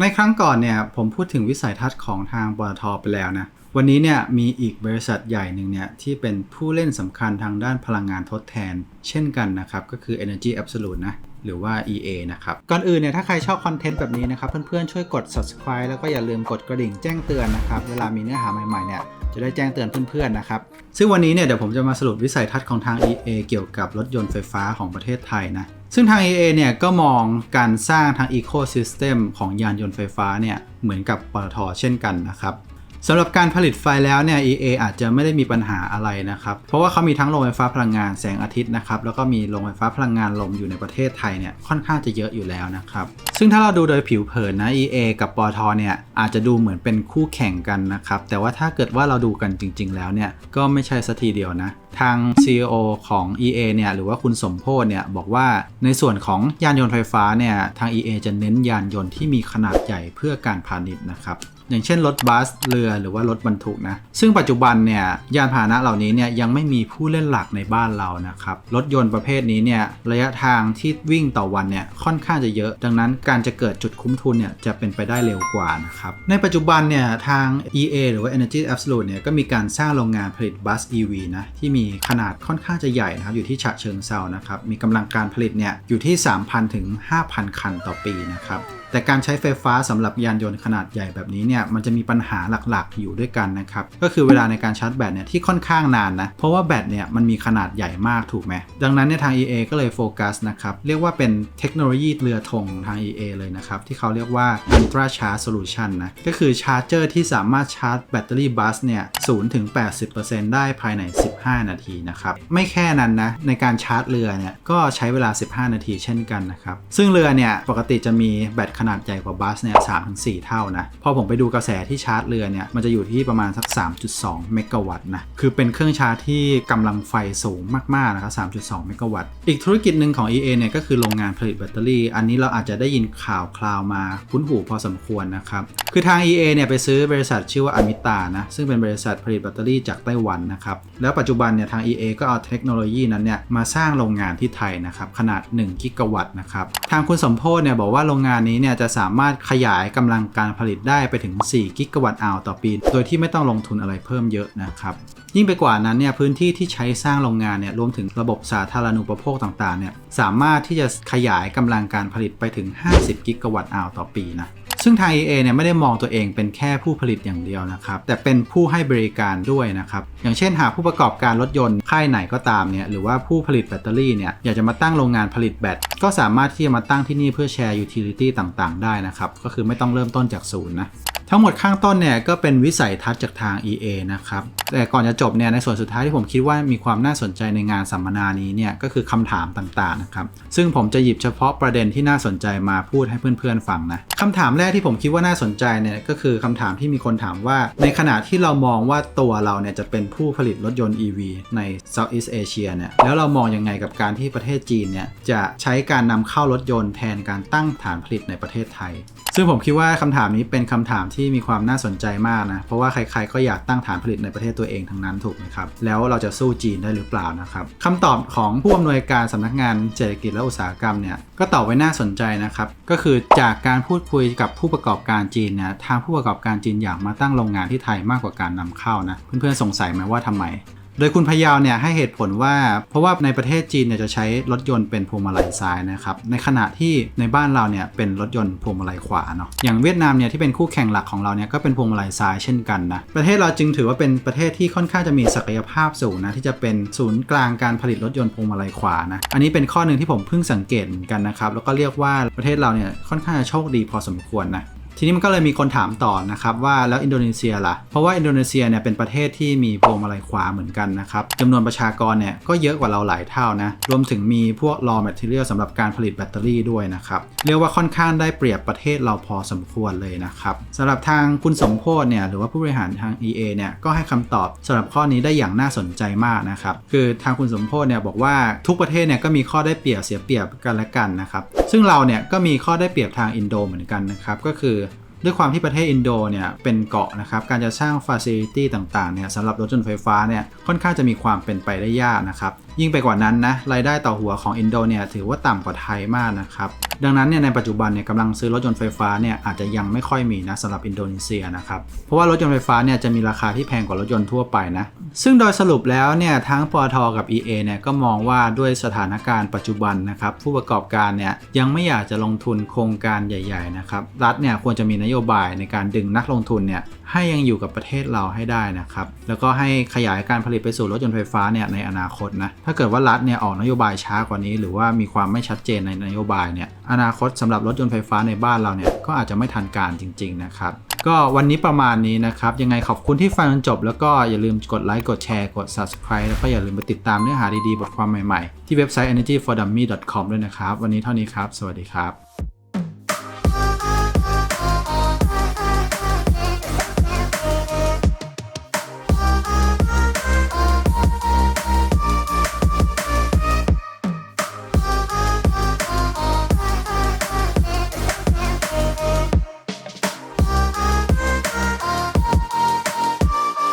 ในครั้งก่อนเนี่ยผมพูดถึงวิสัยทัศน์ของทางปตทไปแล้วนะ วันนี้เนี่ยมีอีกบริษัทใหญ่หนึ่งเนี่ยที่เป็นผู้เล่นสำคัญทางด้านพลังงานทดแทน เช่นกันนะครับ ก็คือ Energy Absolute นะหรือว่า EA นะครับ ก่อนอื่นเนี่ยถ้าใครชอบคอนเทนต์แบบนี้นะครับ เพื่อนๆ ช่วยกด subscribe แล้วก็อย่าลืมกดกระดิ่งแจ้งเตือนนะครับ เวลามีเนื้อหาใหม่ๆ เนี่ยจะได้แจ้งเตือนเพื่อนๆ นะครับ ซึ่งวันนี้เนี่ยเดี๋ยวผมจะมาสรุปวิสัยทัศน์ของทาง EA เกี่ยวกับรถยนต์ไฟฟ้าของประเทศไทยนะ ซึ่งทาง AA เนี่ยก็มองการสร้างทาง Ecosystem ของยานยนต์ไฟฟ้าเนี่ยเหมือนกับปตทเช่นกันนะครับ สำหรับการผลิตไฟแล้วเนี่ย EA อาจจะไม่ได้มีปัญหาอะไรนะครับ เพราะว่าเขามีทั้งโรงไฟฟ้าพลังงานแสงอาทิตย์นะครับ แล้วก็มีโรงไฟฟ้าพลังงานลมอยู่ในประเทศไทยเนี่ยค่อนข้างจะเยอะอยู่แล้วนะครับ ซึ่งถ้าเราดูโดยผิวเผินนะ EA กับปตทเนี่ยอาจจะดูเหมือนเป็นคู่แข่งกันนะครับ แต่ว่าถ้าเกิดว่าเราดูกันจริง ๆ แล้วเนี่ยก็ไม่ใช่สัทีเดียวนะ ทาง CEO ของ EA เนี่ยหรือว่าคุณสมโพธเนี่ยบอกว่าในส่วนของยานยนต์ไฟฟ้าเนี่ยทาง EA จะเน้นยานยนต์ที่มีขนาดใหญ่เพื่อการพาณิชย์นะครับ อย่างเช่นรถบัสเรือหรือว่ารถบรรทุกนะ ซึ่งปัจจุบันเนี่ยยานพาหนะเหล่านี้เนี่ยยังไม่มีผู้เล่นหลักในบ้านเรานะครับ รถยนต์ประเภทนี้เนี่ยระยะทางที่วิ่งต่อวันเนี่ยค่อนข้างจะเยอะ ดังนั้นการจะเกิดจุดคุ้มทุนเนี่ยจะเป็นไปได้เร็วกว่านะครับในปัจจุบันเนี่ยทาง EA หรือว่า Energy Absolute เนี่ยก็มีการสร้างโรงงานผลิตบัส EV นะที่มีขนาดค่อนข้างจะใหญ่นะครับอยู่ที่ฉะเชิงเซานะครับมีกำลังการผลิตเนี่ยอยู่ที่ 3,000 ถึง 5,000 คันต่อปีนะครับ แต่การใช้ไฟฟ้าสำหรับยานยนต์ขนาดใหญ่แบบนี้เนี่ยมันจะมีปัญหาหลักๆ อยู่ด้วยกันนะครับก็คือเวลาในการชาร์จแบตเนี่ยที่ค่อนข้างนานนะเพราะว่าแบตเนี่ยมันมีขนาดใหญ่มากถูกไหมดังนั้นเนี่ยทาง EA ก็เลยโฟกัสนะครับเรียกว่าเป็นเทคโนโลยีเรือธงทาง EA เลยนะครับที่เขาเรียกว่า Ultra Charge Solution นะก็คือชาร์จเจอร์ที่สามารถชาร์จแบตเตอรี่บัสเนี่ย0ถึง80%ได้ภายใน 15 นาทีนะครับไม่แค่นั้นนะในการชาร์จเรือเนี่ยก็ใช้เวลา 15 นาทีเช่นกันนะครับซึ่งเรือเนี่ยปกติจะมีแบตขขนาดใหญ่กว่าบัสเนี่ย3-4เท่านะ พอผมไปดูกระแสที่ชาร์จเรือเนี่ย มันจะอยู่ที่ประมาณสัก 3.2 เมกะวัตต์นะ คือเป็นเครื่องชาร์จที่กำลังไฟสูงมาก ๆ นะครับ 3.2 เมกะวัตต์ อีกธุรกิจหนึ่งของ EA เนี่ยก็คือโรงงานผลิตแบตเตอรี่ อันนี้เราอาจจะได้ยินข่าวคราวมาคุ้นหูพอสมควรนะครับ คือทาง EA เนี่ยไปซื้อบริษัทชื่อว่าอมิตานะ ซึ่งเป็นบริษัทผลิตแบตเตอรี่จากไต้หวันนะครับ แล้วปัจจุบันเนี่ยทาง EA ก็เอาเทคโนโลยีนั้นเนี่ยมาสร้างโรงงานที่ไทยนะครับขนาด 1 กิกะวัตต์นะครับ ทางคุณสมโพธเนี่ยบอกว่าโรงงานนี้เนี่ยจะสามารถขยายกำลังการผลิตได้ไปถึง 4 กิกะวัตต์อาวต่อปี โดยที่ไม่ต้องลงทุนอะไรเพิ่มเยอะนะครับยิ่งไปกว่านั้นเนี่ยพื้นที่ที่ใช้สร้างโรงงานเนี่ยรวมถึงระบบสาธารณูปโภคต่างๆเนี่ยสามารถที่จะขยายกำลังการผลิตไปถึง 50 กิกะวัตต์อาวต่อปีนะ ซึ่งทาง EA เนี่ยไม่ได้มองตัวเองเป็นแค่ผู้ผลิตอย่างเดียวนะครับ แต่เป็นผู้ให้บริการด้วยนะครับ อย่างเช่นหากผู้ประกอบการรถยนต์ค่ายไหนก็ตามเนี่ยหรือว่าผู้ผลิตแบตเตอรี่เนี่ยอยากจะมาตั้งโรงงานผลิตแบตก็สามารถที่จะมาตั้งที่นี่เพื่อแชร์ยูทิลิตี้ต่างๆ ได้นะครับ ก็คือไม่ต้องเริ่มต้นจากศูนย์นะทั้งหมดข้างต้นเนี่ยก็เป็นวิสัยทัศน์จากทาง EA นะครับ แต่ก่อนจะจบเนี่ยในส่วนสุดท้ายที่ผมคิดว่ามีความน่าสนใจในงานสัมมนานี้เนี่ยก็คือคำถามต่างๆนะครับซึ่งผมจะหยิบเฉพาะประเด็นที่น่าสนใจมาพูดให้เพื่อนๆฟังนะคำถามแรกที่ผมคิดว่าน่าสนใจเนี่ยก็คือคำถามที่มีคนถามว่า ในขณะที่เรามองว่าตัวเราเนี่ยจะเป็นผู้ผลิตรถยนต์ EV ใน Southeast Asia เนี่ยแล้วเรามองยังไงกับการที่ประเทศจีนเนี่ยจะใช้การนำเข้ารถยนต์แทนการตั้งฐานผลิตในประเทศไทย ซึ่งผมคิดว่าคำถามนี้เป็นคำถามที่มีความน่าสนใจมากนะเพราะว่าใครๆก็อยากตั้งฐานผลิตในประเทศตัวัวเองทั้งนั้นถูกไหมครับ แล้วเราจะสู้จีนได้หรือเปล่านะครับคำตอบของผู้อำนวยการสำนักงานเศรษฐกิจและอุตสาหกรรมเนี่ยก็ตอบไว้น่าสนใจนะครับ ก็คือจากการพูดคุยกับผู้ประกอบการจีนนะทางผู้ประกอบการจีนอยากมาตั้งโรงงานที่ไทยมากกว่าการนำเข้านะเพื่อนๆสงสัยไหมว่าทำไม โดยคุณพยาวเนี่ยให้เหตุผลว่า เพราะว่าในประเทศจีนเนี่ยจะใช้รถยนต์เป็นพวงมาลัยซ้ายนะครับ ในขณะที่ในบ้านเราเนี่ยเป็นรถยนต์พวงมาลัยขวาเนาะ อย่างเวียดนามเนี่ยที่เป็นคู่แข่งหลักของเราเนี่ยก็เป็นพวงมาลัยซ้ายเช่นกันนะ ประเทศเราจึงถือว่าเป็นประเทศที่ค่อนข้างจะมีศักยภาพสูงนะที่จะเป็นศูนย์กลางการผลิตรถยนต์พวงมาลัยขวานะ อันนี้เป็นข้อหนึ่งที่ผมเพิ่งสังเกตกันนะครับ แล้วก็เรียกว่าประเทศเราเนี่ยค่อนข้างจะโชคดีพอสมควรนะ ทีนี้มันก็เลยมีคนถามต่อนะครับว่าแล้วอินโดนีเซียล่ะ เพราะว่าอินโดนีเซียเนี่ยเป็นประเทศที่มีพวงมาลัยขวาเหมือนกันนะครับจำนวนประชากรเนี่ยก็เยอะกว่าเราหลายเท่านะ รวมถึงมีพวก raw material สำหรับการผลิตแบตเตอรี่ด้วยนะครับ เรียกว่าค่อนข้างได้เปรียบประเทศเราพอสมควรเลยนะครับสำหรับทางคุณสมโพศเนี่ยหรือว่าผู้บริหารทาง EA เนี่ยก็ให้คำตอบสำหรับข้อนี้ได้อย่างน่าสนใจมากนะครับคือทางคุณสมโพศเนี่ยบอกว่าทุกประเทศเนี่ยก็มีข้อได้เปรียบเสียเปรียบกันและกันนะครับ ซึ่งเราเนี่ยก็มีข้อได้เปรียบทางอินโดเหมือนกันนะครับ ก็คือด้วยความที่ประเทศอินโดเนี่ยเป็นเกาะนะครับ การจะสร้างฟาซิลิตี้ต่างๆเนี่ยสำหรับรถยนต์ไฟฟ้าเนี่ยค่อนข้างจะมีความเป็นไปได้ยากนะครับยิ่งไปกว่านั้นนะรายได้ต่อหัวของอินโดเนี่ยถือว่าต่ำกว่าไทยมากนะครับดังนั้นเนี่ยในปัจจุบันเนี่ยกำลังซื้อรถยนต์ไฟฟ้าเนี่ยอาจจะยังไม่ค่อยมีนะสำหรับอินโดนีเซียนะครับเพราะว่ารถยนต์ไฟฟ้าเนี่ยจะมีราคาที่แพงกว่ารถยนต์ทั่วไปนะซึ่งโดยสรุปแล้วเนี่ยทั้งปตทกับ EA เนี่ยก็มองว่าด้วยสถานการณ์ปัจจุบันนะครับผู้ประกอบการเนี่ยยังไม่อยากจะลงทุนโครงการใหญ่ๆนะครับรัฐเนี่ยควรจะมีนโยบายในการดึงนักลงทุนเนี่ยให้ยังอยู่กับประเทศเราให้ได้นะครับแล้วก็ให้ขยายการผลิตไปสู่รถยนต์ไฟฟ้าเนี่ยในอนาคตนะถ้าเกิดว่ารัฐเนี่ยออกนโยบายช้ากว่านี้ หรือว่ามีความไม่ชัดเจนในนโยบายเนี่ยอนาคตสำหรับรถยนต์ไฟฟ้าในบ้านเราเนี่ยก็อาจจะไม่ทันการจริง ๆ นะครับ ก็วันนี้ประมาณนี้นะครับ ยังไงขอบคุณที่ฟังจนจบ แล้วก็อย่าลืมกดไลค์กดแชร์กด subscribe แล้วก็อย่าลืมไปติดตามเนื้อหาดีๆบทความใหม่ๆ ที่เว็บไซต์ energyfordummy.com ด้วยนะครับ วันนี้เท่านี้ครับ สวัสดีครับ